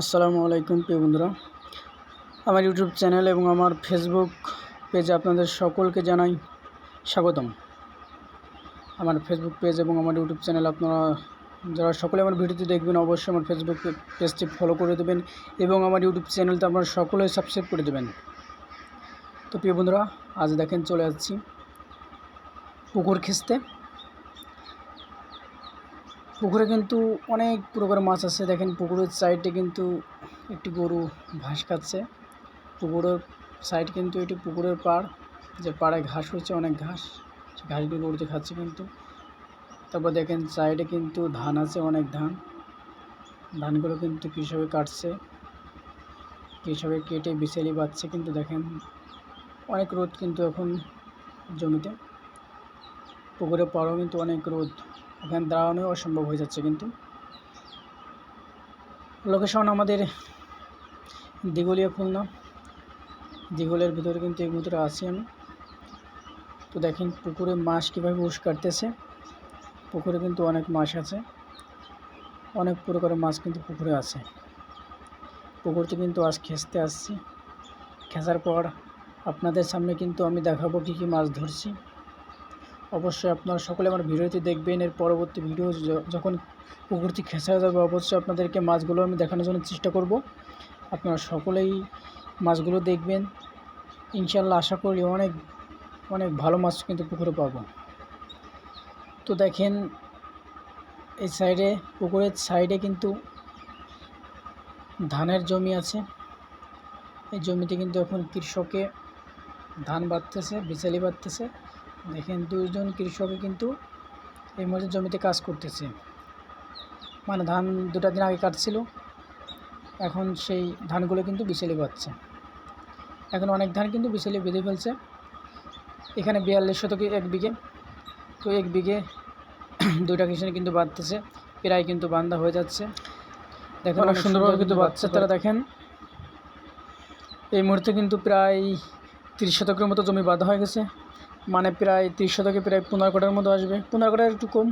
আসসালামু আলাইকুম, প্রিয় বন্ধুরা। আমার ইউটিউব চ্যানেল এবং আমার ফেসবুক পেজে আপনাদের সকলকে জানাই স্বাগতম। আমার ফেসবুক পেজ এবং আমার ইউটিউব চ্যানেল আপনারা যারা সকলে আমার ভিডিওটি দেখবেন, অবশ্যই আমার ফেসবুক পেজটি ফলো করে দেবেন এবং আমার ইউটিউব চ্যানেলটা আপনারা সকলে সাবস্ক্রাইব করে দেবেন। তো প্রিয় বন্ধুরা, আজ দেখেন চলে যাচ্ছি পুকুর খিস্তে। পুকুরে কিন্তু অনেক প্রকার মাছ আছে। দেখেন পুকুরের সাইডে কিন্তু একটি গরু ঘাস খাচ্ছে। পুকুরের সাইড কিন্তু এটি পুকুরের পাড়। যে পাড়ে ঘাস হয়েছে অনেক ঘাস। ঘাসগুলো গরুতে খাচ্ছে কিন্তু। তারপর দেখেন সাইডে কিন্তু ধান আছে, অনেক ধান। ধানগুলো কিন্তু কৃষকে কাটছে। কৃষকে কেটে বিছালি বাচ্ছে কিন্তু দেখেন অনেক রোদ কিন্তু এখন জমিতে। পুকুরের পাড়ও কিন্তু অনেক রোদ। এখানে দাঁড়ানো অসম্ভব হয়ে যাচ্ছে কিন্তু। লোকেশন আমাদের দিঘলিয়া খুলনা। দিঘলের ভিতরে কিন্তু এই মুহূর্তে আছি আমি। তো দেখেন পুকুরে মাছ কীভাবে উস কাটতেছে। পুকুরে কিন্তু অনেক মাছ আছে। অনেক প্রকারের মাছ কিন্তু পুকুরে আছে। পুকুরতে কিন্তু আজ খেঁচতে আসছি। খেঁচার পর আপনাদের সামনে কিন্তু আমি দেখাবো কী কী মাছ ধরছি। অবশ্যই আপনারা সকলে আমার ভিডিওটি দেখবেন। এর পরবর্তী ভিডিও যখন পুকুরটি খেঁচা যাবে, অবশ্যই আপনাদেরকে মাছগুলো আমি দেখানোর জন্য চেষ্টা করব। আপনারা সকলেই মাছগুলো দেখবেন। ইনশাল্লাহ আশা করি অনেক অনেক ভালো মাছ কিন্তু পুকুরে পাবো। তো দেখেন, এই সাইডে, পুকুরের সাইডে কিন্তু ধানের জমি আছে। এই জমিতে কিন্তু এখন কৃষকে ধান বাঁধতেছে বিচালি বাঁধতেছে দেখেন দুইজন কৃষকে কিন্তু এই মুহূর্তে জমিতে কাজ করতেছে। মানে ধান দুটা দিন আগে কাটছিল এখন সেই ধানগুলো কিন্তু বিচেলি পাচ্ছে এখন অনেক ধান কিন্তু বিচেলি বেঁধে ফেলছে। এখানে বিয়াল্লিশ শতকে এক বিঘে তো এক বিঘে দুইটা কৃষক কিন্তু বাঁধতেছে প্রায় কিন্তু বান্ধা হয়ে যাচ্ছে। দেখেন অনেক সুন্দরভাবে কিন্তু বাচ্চা তারা দেখেন এই মুহূর্তে কিন্তু প্রায় তিরিশ শতকের মতো জমি বাঁধা হয়ে গেছে। মানে প্রায় তিরিশ শতকে প্রায় পনেরো কোটার মতো আসবে। পনেরো কাটার একটু কম,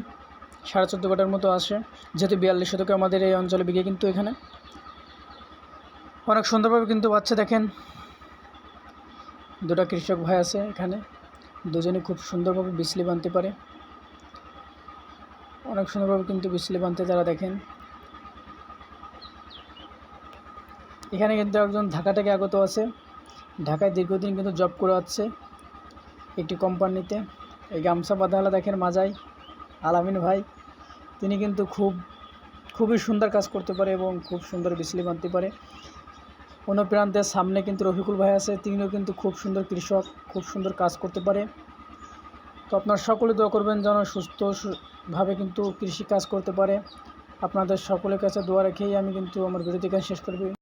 সাড়ে চোদ্দ কোটার মতো আসে। যেহেতু বিয়াল্লিশ শতকে আমাদের এই অঞ্চলে বিঘে কিন্তু এখানে। অনেক সুন্দরভাবে কিন্তু বাচ্চা দেখেন। দুটা কৃষক ভাই আছে এখানে। দুজনে খুব সুন্দরভাবে বিচলি বানতে পারে। অনেক সুন্দরভাবে কিন্তু বিচলি বানতে তারা দেখেন। এখানে কিন্তু একজন ঢাকা থেকে আগত আছে। ঢাকায় দীর্ঘদিন কিন্তু জব করে আছে একটি কোম্পানিতে। এই গামছা বাঁধালা দেখেন মাজাই আলামিন ভাই, তিনি কিন্তু খুব, খুবই সুন্দর কাজ করতে পারে এবং খুব সুন্দর বিচলি বাঁধতে পারে। অনুপ্রান্তের সামনে কিন্তু রফিকুল ভাই আছে, তিনিও কিন্তু খুব সুন্দর কৃষক, খুব সুন্দর কাজ করতে পারে। তো আপনার সকলে দোয়া করবেন যেন সুস্থ সু- ভাবে কিন্তু কৃষি কাজ করতে পারে। আপনাদের সকলের কাছে দোয়া রেখেই আমি কিন্তু আমার ভিডিও শেষ করবি।